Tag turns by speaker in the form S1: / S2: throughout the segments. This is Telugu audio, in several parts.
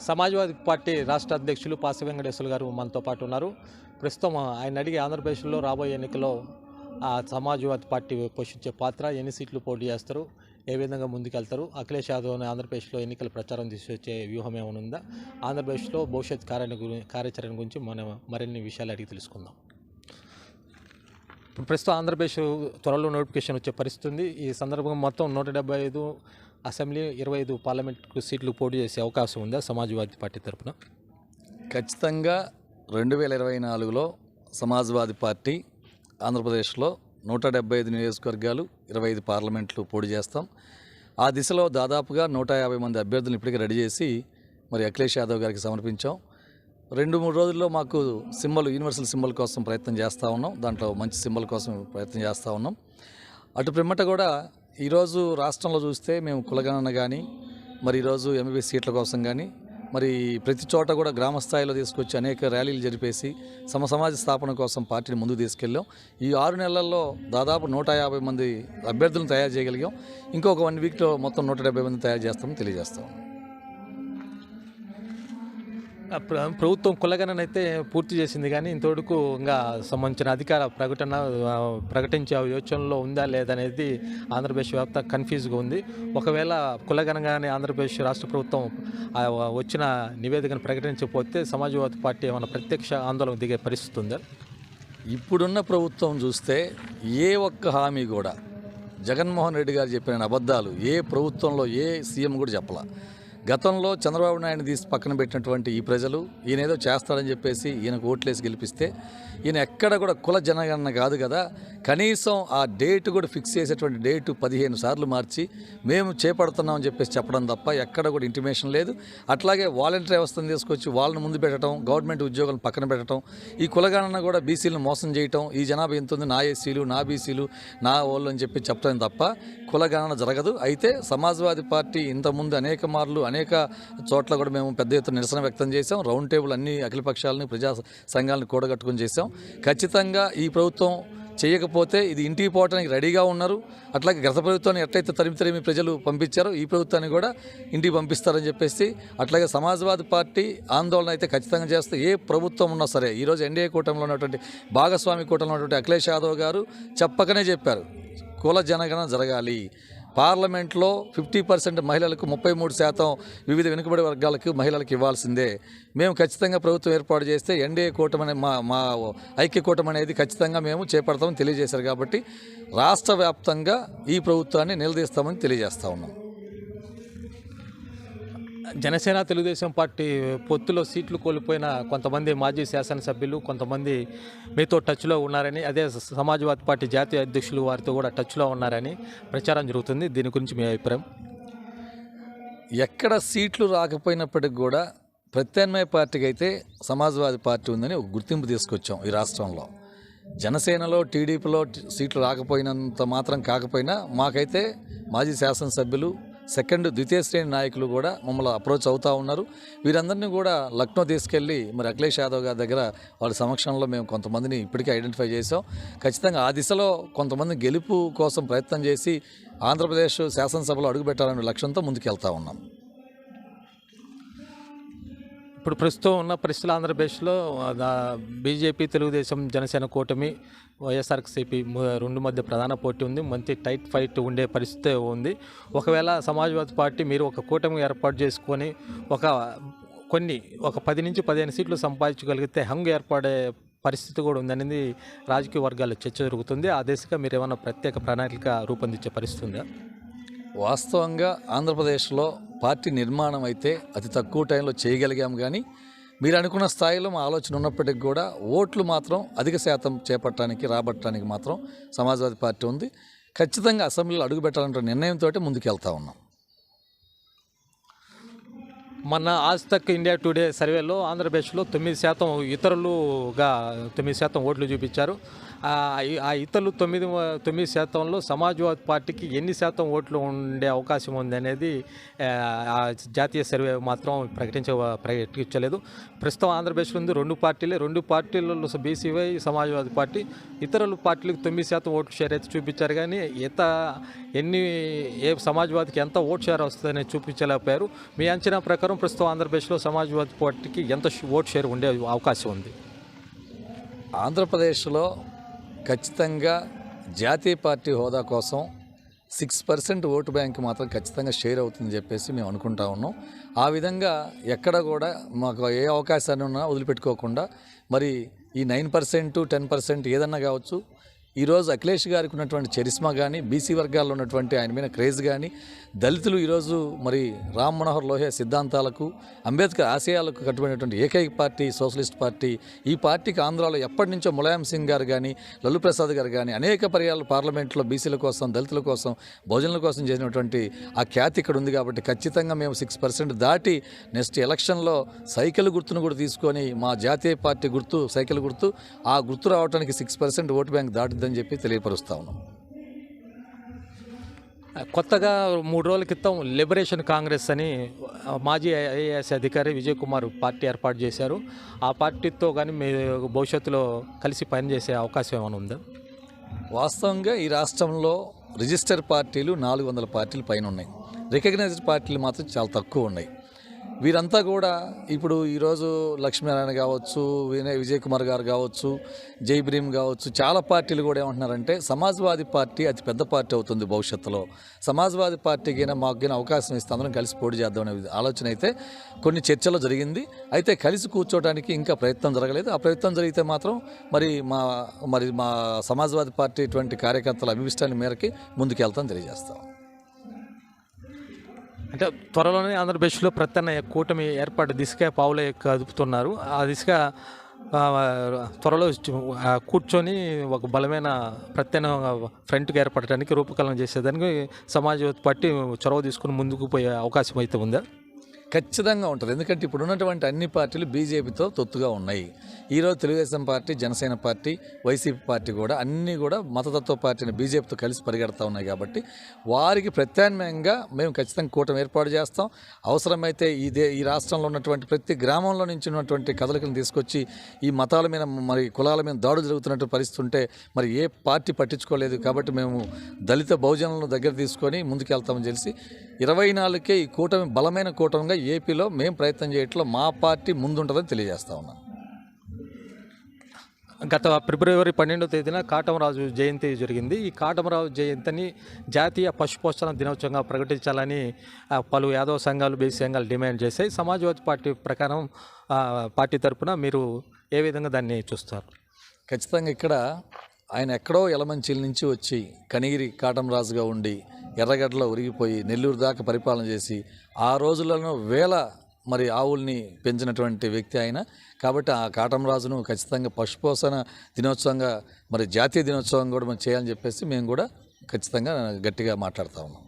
S1: సమాజ్వాదీ పార్టీ రాష్ట్ర అధ్యక్షులు పాసి వెంకటేశ్వర గారు మనతో పాటు ఉన్నారు. ప్రస్తుతం ఆయన అడిగి ఆంధ్రప్రదేశ్లో రాబోయే ఎన్నికలో ఆ సమాజ్వాదీ పార్టీ పోషించే పాత్ర ఎన్ని సీట్లు పోటీ చేస్తారు ఏ విధంగా ముందుకెళ్తారు? అఖిలేష్ యాదవ్ ఆంధ్రప్రదేశ్లో ఎన్నికల ప్రచారం తీసుకొచ్చే వ్యూహం ఏమైనా ఉందా? ఆంధ్రప్రదేశ్లో భవిష్యత్ కార్య కార్యాచరణ గురించి మనం మరిన్ని విషయాలు అడిగి తెలుసుకుందాం. ఇప్పుడు ప్రస్తుతం ఆంధ్రప్రదేశ్ త్వరలో నోటిఫికేషన్ వచ్చే పరిస్థితి ఉంది. ఈ సందర్భంగా మొత్తం నూట డెబ్బై ఐదు అసెంబ్లీ ఇరవై ఐదు పార్లమెంట్ సీట్లు పోటీ చేసే అవకాశం ఉందా సమాజ్వాదీ పార్టీ తరఫున
S2: ఖచ్చితంగా రెండు వేల ఇరవై నాలుగులో సమాజ్వాదీ పార్టీ ఆంధ్రప్రదేశ్లో నూట డెబ్బై ఐదు నియోజకవర్గాలు ఇరవై ఐదు పార్లమెంట్లు పోటీ చేస్తాం. ఆ దిశలో దాదాపుగా నూట యాభై మంది అభ్యర్థులను ఇప్పటికే రెడీ చేసి మరి అఖిలేష్ యాదవ్ గారికి సమర్పించాం. రెండు మూడు రోజుల్లో మాకు సింబల్ యూనివర్సల్ సింబల్ కోసం ప్రయత్నం చేస్తూ ఉన్నాం. దాంట్లో మంచి సింబల్ కోసం ప్రయత్నం చేస్తూ ఉన్నాం. అటు పిమ్మట కూడా ఈరోజు రాష్ట్రంలో చూస్తే మేము కులగణన కానీ మరి ఈరోజు ఎంబీబీ సీట్ల కోసం కానీ మరి ప్రతి చోట కూడా గ్రామ స్థాయిలో తీసుకొచ్చి అనేక ర్యాలీలు జరిపేసి సమ సమాజ స్థాపన కోసం పార్టీని ముందుకు తీసుకెళ్ళాం. ఈ ఆరు నెలల్లో దాదాపు నూట యాభై మంది అభ్యర్థులను తయారు చేయగలిగాం. ఇంకొక వన్ వీక్లో మొత్తం నూట డెబ్బై మంది తయారు చేస్తామని తెలియజేస్తాం
S1: ప్రభుత్వం కులగణన అయితే పూర్తి చేసింది కానీ ఇంతవరకు ఇంకా సంబంధించిన అధికార ప్రకటన ఆ, ప్రకటించే యోచనలో ఉందా లేదనేది ఆంధ్రప్రదేశ్ వ్యాప్త కన్ఫ్యూజ్గా ఉంది. ఒకవేళ కులగణగానే ఆంధ్రప్రదేశ్ రాష్ట్ర ప్రభుత్వం వచ్చిన నివేదికను ప్రకటించకపోతే సమాజవాదీ పార్టీ ఏమైనా ప్రత్యక్ష ఆందోళన దిగే పరిస్థితి ఉందా?
S2: ఇప్పుడున్న ప్రభుత్వం చూస్తే ఏ ఒక్క హామీ కూడా జగన్మోహన్ రెడ్డి గారు చెప్పిన అబద్ధాలు ఏ ప్రభుత్వంలో ఏ సీఎం కూడా చెప్పలా. గతంలో చంద్రబాబు నాయుడు తీసి పక్కన పెట్టినటువంటి ఈ ప్రజలు ఈయన ఏదో చేస్తారని చెప్పేసి ఈయనకు ఓట్లేసి గెలిపిస్తే ఈయన ఎక్కడ కూడా కుల జనగణన కాదు కదా. కనీసం ఆ డేట్ కూడా ఫిక్స్ చేసేటువంటి డేటు పదిహేను సార్లు మార్చి మేము చేపడుతున్నామని చెప్పేసి చెప్పడం తప్ప ఎక్కడ కూడా ఇంటిమేషన్ లేదు. అట్లాగే వాలంటీర్ వ్యవస్థను తీసుకొచ్చి వాళ్ళని ముందు పెట్టడం గవర్నమెంట్ ఉద్యోగులను పక్కన పెట్టడం ఈ కులగణన కూడా బీసీలను మోసం చేయటం ఈ జనాభా ఎంత ఉంది నా ఎస్సీలు నా బీసీలు నా వాళ్ళు అని చెప్పి చెప్తాను తప్ప కులగణన జరగదు. అయితే సమాజ్వాదీ పార్టీ ఇంతకుముందు అనేక మార్లు అనేక చోట్ల కూడా మేము పెద్ద ఎత్తున నిరసన వ్యక్తం చేశాం. రౌండ్ టేబుల్ అన్ని అఖిలపక్షాలని ప్రజా సంఘాలను కూడగట్టుకుని చేశాం. ఖచ్చితంగా ఈ ప్రభుత్వం చేయకపోతే ఇది ఇంటికి పోవడానికి రెడీగా ఉన్నారు. అట్లాగే గత ప్రభుత్వాన్ని ఎట్లయితే తరిమి తరిమి ప్రజలు పంపించారో ఈ ప్రభుత్వాన్ని కూడా ఇంటికి పంపిస్తారని చెప్పేసి అట్లాగే సమాజ్వాదీ పార్టీ ఆందోళన అయితే ఖచ్చితంగా చేస్తే ఏ ప్రభుత్వం ఉన్నా సరే ఈరోజు ఎన్డీఏ కూటమిలో ఉన్నటువంటి భాగస్వామి కూటమిలో ఉన్నటువంటి అఖిలేష్ యాదవ్ గారు చెప్పకనే చెప్పారు కుల జనగణన జరగాలి. పార్లమెంట్లో ఫిఫ్టీ పర్సెంట్ మహిళలకు ముప్పై మూడు శాతం వివిధ వెనుకబడి వర్గాలకు మహిళలకు ఇవ్వాల్సిందే. మేము ఖచ్చితంగా ప్రభుత్వం ఏర్పాటు చేస్తే ఎన్డీఏ కూటమి అనే మా మా ఐక్య కూటమి అనేది ఖచ్చితంగా మేము చేపడతామని తెలియజేశారు కాబట్టి రాష్ట్ర వ్యాప్తంగా ఈ ప్రభుత్వాన్ని నిలదీస్తామని తెలియజేస్తా ఉన్నాం.
S1: జనసేన తెలుగుదేశం పార్టీ పొత్తులో సీట్లు కోల్పోయిన కొంతమంది మాజీ శాసనసభ్యులు కొంతమంది మీతో టచ్లో ఉన్నారని అదే సమాజ్వాదీ పార్టీ జాతీయ అధ్యక్షులు వారితో కూడా టచ్లో ఉన్నారని ప్రచారం జరుగుతుంది. దీని గురించి మీ అభిప్రాయం?
S2: ఎక్కడ సీట్లు రాకపోయినప్పటికి కూడా ప్రత్యామ్నాయ పార్టీకి అయితే సమాజ్వాదీ పార్టీ ఉందని ఒక గుర్తింపు తీసుకొచ్చాం ఈ రాష్ట్రంలో. జనసేనలో టీడీపీలో సీట్లు రాకపోయినంత మాత్రం కాకపోయినా మాకైతే మాజీ శాసనసభ్యులు సెకండ్ ద్వితీయ శ్రేణి నాయకులు కూడా మమ్మల్ని అప్రోచ్ అవుతూ ఉన్నారు. వీరందరినీ కూడా లక్నో తీసుకెళ్ళి మరి అఖిలేష్ యాదవ్ గారి దగ్గర వాళ్ళ సమక్షంలో మేము కొంతమందిని ఇప్పటికే ఐడెంటిఫై చేసాం ఖచ్చితంగా ఆ దిశలో కొంతమంది గెలుపు కోసం ప్రయత్నం చేసి ఆంధ్రప్రదేశ్ శాసనసభలో అడుగుపెట్టాలనే లక్ష్యంతో ముందుకెళ్తా ఉన్నాం.
S1: ఇప్పుడు ప్రస్తుతం ఉన్న పరిస్థితులు ఆంధ్రప్రదేశ్లో బీజేపీ తెలుగుదేశం జనసేన కూటమి వైఎస్ఆర్సీపీ రెండు మధ్య ప్రధాన పోటీ ఉంది. మంచి టైట్ ఫైట్ ఉండే పరిస్థితి ఉంది. ఒకవేళ సమాజ్వాదీ పార్టీ మీరు ఒక కూటమి ఏర్పాటు చేసుకొని ఒక కొన్ని ఒక పది నుంచి పదిహేను సీట్లు సంపాదించగలిగితే హంగ్ ఏర్పడే పరిస్థితి కూడా ఉందనేది రాజకీయ వర్గాల్లో చర్చ జరుగుతుంది. ఆ దిశగా మీరు ఏమైనా ప్రత్యేక ప్రణాళిక రూపొందించే పరిస్థితి ఉందా?
S2: వాస్తవంగా ఆంధ్రప్రదేశ్లో పార్టీ నిర్మాణం అయితే అతి తక్కువ టైంలో చేయగలిగాం కానీ మీరు అనుకున్న స్థాయిలో మా ఆలోచన ఉన్నప్పటికీ కూడా ఓట్లు మాత్రం అధిక శాతం చేపట్టడానికి రాబట్టడానికి మాత్రం సమాజ్వాదీ పార్టీ ఉంది. ఖచ్చితంగా అసెంబ్లీలో అడుగుపెట్టాలంటే నిర్ణయంతో ముందుకెళ్తా ఉన్నాం.
S1: మన ఆజ్ తక్ ఇండియా టుడే సర్వేలో ఆంధ్రప్రదేశ్లో తొమ్మిది శాతం ఇతరులుగా తొమ్మిది శాతం ఓట్లు చూపించారు. ఆ ఇతరులు తొమ్మిది తొమ్మిది శాతంలో సమాజ్వాదీ పార్టీకి ఎన్ని శాతం ఓట్లు ఉండే అవకాశం ఉంది అనేది ఆ, జాతీయ సర్వే మాత్రం ప్రకటించ ప్రకటించలేదు. ప్రస్తుతం ఆంధ్రప్రదేశ్లో ఉంది రెండు పార్టీలే. రెండు పార్టీలలో బీసీవై సమాజ్వాదీ పార్టీ. ఇతరుల పార్టీలకు తొమ్మిది శాతం ఓట్లు షేర్ అయితే చూపించారు కానీ ఇత ఎన్ని ఏ సమాజ్వాదికి ఎంత ఓట్ షేర్ వస్తుందని చూపించలేకపోయారు. మీ అంచనా ప్రకారం ప్రస్తుతం ఆంధ్రప్రదేశ్లో సమాజ్వాదీ పార్టీకి ఎంత ఓట్ షేర్ ఉండే అవకాశం ఉంది?
S2: ఆంధ్రప్రదేశ్లో ఖచ్చితంగా జాతీయ పార్టీ హోదా కోసం సిక్స్ పర్సెంట్ ఓటు బ్యాంక్ మాత్రం ఖచ్చితంగా షేర్ అవుతుందని చెప్పేసి మేము అనుకుంటా ఉన్నాం. ఆ విధంగా ఎక్కడ కూడా మాకు ఏ అవకాశాన్ని ఉన్నా వదిలిపెట్టుకోకుండా మరి ఈ నైన్ పర్సెంట్ టెన్ పర్సెంట్ ఏదన్నా కావచ్చు ఈరోజు అఖిలేష్ గారికి ఉన్నటువంటి చరిస్మా కానీ బీసీ వర్గాల్లో ఉన్నటువంటి ఆయన మీద క్రేజ్ కానీ దళితులు ఈరోజు మరి రామ్ మనోహర్ లోహే సిద్ధాంతాలకు అంబేద్కర్ ఆశయాలకు కట్టుబడినటువంటి ఏకైక పార్టీ సోషలిస్ట్ పార్టీ. ఈ పార్టీకి ఆంధ్రాలో ఎప్పటి నుంచో ములాయం సింగ్ గారు కానీ లల్లు ప్రసాద్ గారు కానీ అనేక పర్యాలు పార్లమెంట్లో బీసీల కోసం దళితుల కోసం భోజనాల కోసం చేసినటువంటి ఆ ఖ్యాతి ఇక్కడ ఉంది కాబట్టి ఖచ్చితంగా మేము సిక్స్ పర్సెంట్ దాటి నెక్స్ట్ ఎలక్షన్లో సైకిల్ గుర్తును కూడా తీసుకొని మా జాతీయ పార్టీ గుర్తు సైకిల్ గుర్తు ఆ గుర్తు రావడానికి సిక్స్ పర్సెంట్ ఓటు బ్యాంక్ దాటిద్దని చెప్పి తెలియపరుస్తా ఉన్నాం.
S1: కొత్తగా మూడు రోజుల క్రితం లిబరేషన్ కాంగ్రెస్ అని మాజీ ఐఏఎస్ అధికారి విజయ్ కుమార్ పార్టీ ఏర్పాటు చేశారు. ఆ పార్టీతో కానీ మీ భవిష్యత్తులో కలిసి పనిచేసే అవకాశం ఏమైనా ఉందా?
S2: వాస్తవంగా ఈ రాష్ట్రంలో రిజిస్టర్ పార్టీలు నాలుగు వందల పార్టీలు పైన ఉన్నాయి. రికగ్నైజ్డ్ పార్టీలు మాత్రం చాలా తక్కువ ఉన్నాయి. వీరంతా కూడా ఇప్పుడు ఈరోజు లక్ష్మీనారాయణ కావచ్చు వినయ్ విజయ్ కుమార్ గారు కావచ్చు జై భీమ్ కావచ్చు చాలా పార్టీలు కూడా ఏమంటున్నారంటే సమాజ్వాదీ పార్టీ అతి పెద్ద పార్టీ అవుతుంది భవిష్యత్తులో. సమాజ్వాదీ పార్టీకి అయినా మాకు అవకాశం ఇస్తే అందరం కలిసి పోటీ చేద్దాం అనే ఆలోచన అయితే కొన్ని చర్చలో జరిగింది. అయితే కలిసి కూర్చోవడానికి ఇంకా ప్రయత్నం జరగలేదు. ఆ ప్రయత్నం జరిగితే మాత్రం మరి మా మరి మా సమాజ్వాదీ పార్టీ ఇటువంటి కార్యకర్తల అభిష్టాన్ని మేరకి ముందుకెళ్తాం తెలియజేస్తాం.
S1: అంటే త్వరలోనే ఆంధ్రప్రదేశ్లో ప్రత్యామ్నాయ కూటమి ఏర్పాటు దిశగా పావులే కదుపుతున్నారు ఆ దిశగా త్వరలో కూర్చొని ఒక బలమైన ప్రత్యామ్నాయ ఫ్రంట్కి ఏర్పడటానికి రూపకల్పన చేసేదానికి సమాజ్వాదీ పార్టీ చొరవ తీసుకుని ముందుకు పోయే అవకాశం అయితే ఉందా?
S2: ఖచ్చితంగా ఉంటుంది. ఎందుకంటే ఇప్పుడు ఉన్నటువంటి అన్ని పార్టీలు బీజేపీతో తొత్తుగా ఉన్నాయి. ఈరోజు Telugu Desam party Janasena party YCP party కూడా అన్నీ కూడా మతతత్వ పార్టీని బీజేపీతో కలిసి పరిగెడతా ఉన్నాయి కాబట్టి వారికి ప్రత్యామ్నాయంగా మేము ఖచ్చితంగా కూటమి ఏర్పాటు చేస్తాం. అవసరమైతే ఇదే ఈ రాష్ట్రంలో ఉన్నటువంటి ప్రతి గ్రామంలో నుంచి ఉన్నటువంటి కదలికలను తీసుకొచ్చి ఈ మతాల మీద మరి కులాల మీద దాడులు జరుగుతున్నట్టు పరిస్థితి ఉంటే మరి ఏ పార్టీ పట్టించుకోలేదు కాబట్టి మేము దళిత బహుజనులను దగ్గర తీసుకొని ముందుకెళ్తామని తెలిసి ఇరవై నాలుగుకే ఈ కూటమి బలమైన కూటమిగా ఏపీలో మేము ప్రయత్నం చేయట్లో మా పార్టీ ముందుంటుందని తెలియజేస్తా ఉన్నాను
S1: గత ఫిబ్రవరి పన్నెండో తేదీన కాటమరాజు జయంతి జరిగింది. ఈ కాటమరాజు జయంతిని జాతీయ పశుపోషణ దినోత్సవంగా ప్రకటించాలని పలు యాదవ సంఘాలు బీసీ సంఘాలు డిమాండ్ చేశాయి. సమాజ్వాదీ పార్టీ ప్రకారం పార్టీ తరపున మీరు ఏ విధంగా దాన్ని చూస్తారు?
S2: ఖచ్చితంగా ఇక్కడ ఆయన ఎక్కడో ఎలమంచిల నుంచి వచ్చి కనిగిరి కాటంరాజుగా ఉండి ఎర్రగడ్డలో ఉరిగిపోయి నెల్లూరు దాకా పరిపాలన చేసి ఆ రోజులలో వేల మరి ఆవుల్ని పెంచినటువంటి వ్యక్తి ఆయన. కాబట్టి ఆ కాటంరాజును ఖచ్చితంగా పశుపోషణ దినోత్సవంగా మరి జాతీయ దినోత్సవం కూడా మనం చేయాలని చెప్పేసి మేము కూడా ఖచ్చితంగా గట్టిగా మాట్లాడుతూ ఉన్నాం.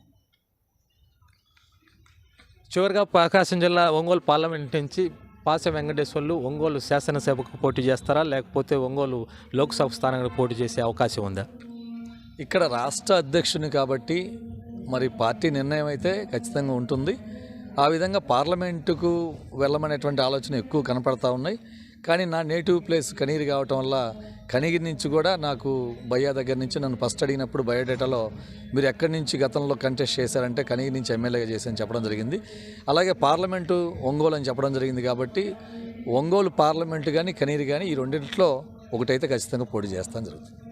S1: చివరిగా ప్రకాశం జిల్లా ఒంగోలు పార్లమెంట్ నుంచి పాస వెంకటేశ్వర్లు ఒంగోలు శాసనసభకు పోటీ చేస్తారా? లేకపోతే ఒంగోలు లోక్సభ స్థానానికి పోటీ చేసే అవకాశం ఉందా?
S2: ఇక్కడ రాష్ట్ర అధ్యక్షుని కాబట్టి మరి పార్టీ నిర్ణయం అయితే ఖచ్చితంగా ఉంటుంది. ఆ విధంగా పార్లమెంటుకు వెళ్ళమనేటువంటి ఆలోచన ఎక్కువ కనపడతా ఉన్నాయి. కానీ నా నేటివ్ ప్లేస్ కనీరు కావటం వల్ల కనిగిరి నుంచి కూడా నాకు భయ్యా దగ్గర నుంచి నన్ను ఫస్ట్ అడిగినప్పుడు బయోడేటాలో మీరు ఎక్కడి నుంచి గతంలో కంటెస్ట్ చేశారంటే కనిగిరి నుంచి ఎమ్మెల్యేగా చేశారని చెప్పడం జరిగింది. అలాగే పార్లమెంటు ఒంగోలు అని చెప్పడం జరిగింది కాబట్టి ఒంగోలు పార్లమెంటు కానీ కనీరు కానీ ఈ రెండింటిలో ఒకటైతే ఖచ్చితంగా పోటీ చేస్తాను జరుగుతుంది.